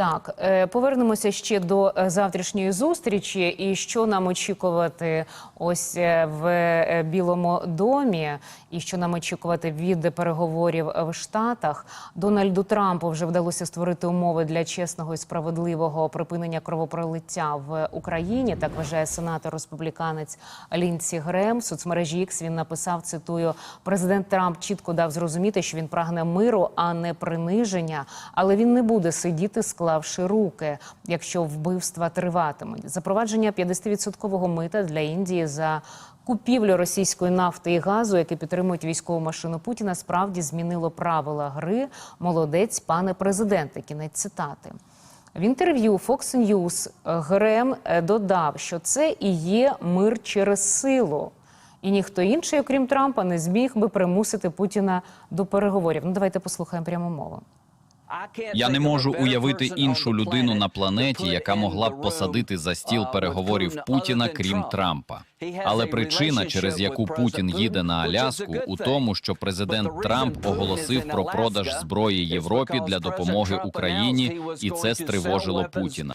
Так, е, повернемося ще до е, завтрашньої зустрічі. І що нам очікувати ось е, в Білому домі, і що нам очікувати від переговорів в Штатах. Дональду Трампу вже вдалося створити умови для чесного і справедливого припинення кровопролиття в Україні. Так вважає сенатор республіканець Лінсі Грем. В соцмережі X він написав: цитую: президент Трамп чітко дав зрозуміти, що він прагне миру, а не приниження. Але він не буде сидіти, склавши руки, якщо вбивства триватимуть. Запровадження 50-відсоткового мита для Індії за купівлю російської нафти і газу, які підтримують військову машину Путіна, справді змінило правила гри. Молодець, пане президенте. Кінець цитати. В інтерв'ю Fox News Грем е, додав, що це і є мир через силу. І ніхто інший, окрім Трампа, не зміг би примусити Путіна до переговорів. Ну давайте послухаємо пряму мову. Я не можу уявити іншу людину на планеті, яка могла б посадити за стіл переговорів Путіна, крім Трампа. Але причина, через яку Путін їде на Аляску, у тому, що президент Трамп оголосив про продаж зброї Європі для допомоги Україні, і це стривожило Путіна.